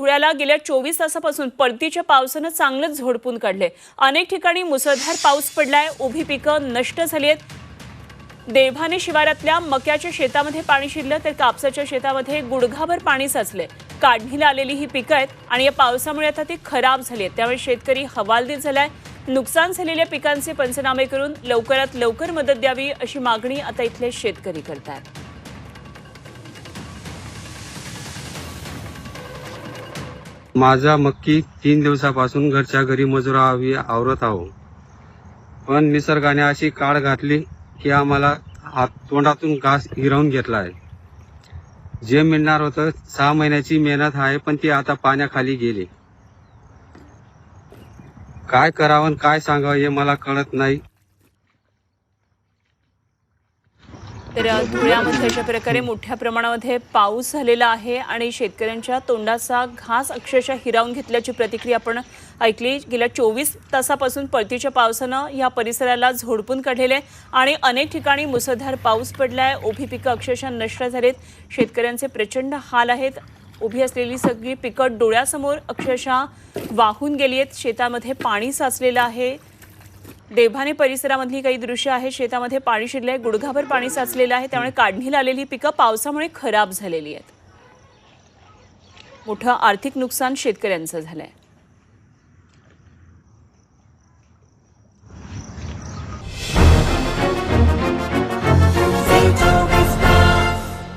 धुळ्याला गेल्या चोवीस तासापासून परतीच्या पावसानं चांगलंच झोडपून काढले अनेक ठिकाणी मुसळधार पाऊस पडलाय उभी पिकं नष्ट झाली आहेत. देवाने शिवारातल्या मक्याच्या शेतामध्ये पाणी शिरलं तर कापसाच्या शेतामध्ये गुडघाभर पाणी साचले काढणीला आलेली ही पिकं आहेत आणि या पावसामुळे आता ती खराब झाली आहेत. त्यामुळे शेतकरी हवालदिल झालाय. नुकसान झालेल्या पिकांचे पंचनामे करून लवकरात लवकर मदत द्यावी अशी मागणी आता इथले शेतकरी करतायत. माझा मक्की तीन दिवसापासून घरच्या घरी मजुरावी आवरत आहो. पण निसर्गाने अशी काळ घातली की आम्हाला हात तोंडातून घास हिरावून घेतला आहे जे मिळणार होतं सहा महिन्याची मेहनत आहे पण ती आता पाण्याखाली गेली. काय करावं आणि काय सांगावं हे मला कळत नाही. तर धुळ्यामध्ये अशा प्रकारे मोठ्या प्रमाणामध्ये पाऊस झालेला आहे आणि शेतकऱ्यांच्या तोंडाचा घास अक्षरशः हिरावून घेतल्याची प्रतिक्रिया आपण ऐकली. गेल्या चोवीस तासापासून परतीच्या पावसानं या परिसराला झोडपून काढलेले आहे आणि अनेक ठिकाणी मुसळधार पाऊस पडलाय. उभी पिकं अक्षरशः नष्ट झालेत. शेतकऱ्यांचे प्रचंड हाल आहेत. उभी असलेली सगळी पिकं डोळ्यासमोर अक्षरशः वाहून गेली आहेत. शेतामध्ये पाणी साचलेलं आहे. देभाने परिसरामधली काही दृश्य आहे. शेतामध्ये पाणी शिरलंय गुडघाभर पाणी साचलेलं आहे. त्यामुळे काढणीला आलेली पिकं पावसामुळे खराब झालेली आहेत. मोठं आर्थिक नुकसान शेतकऱ्यांचं झालंय.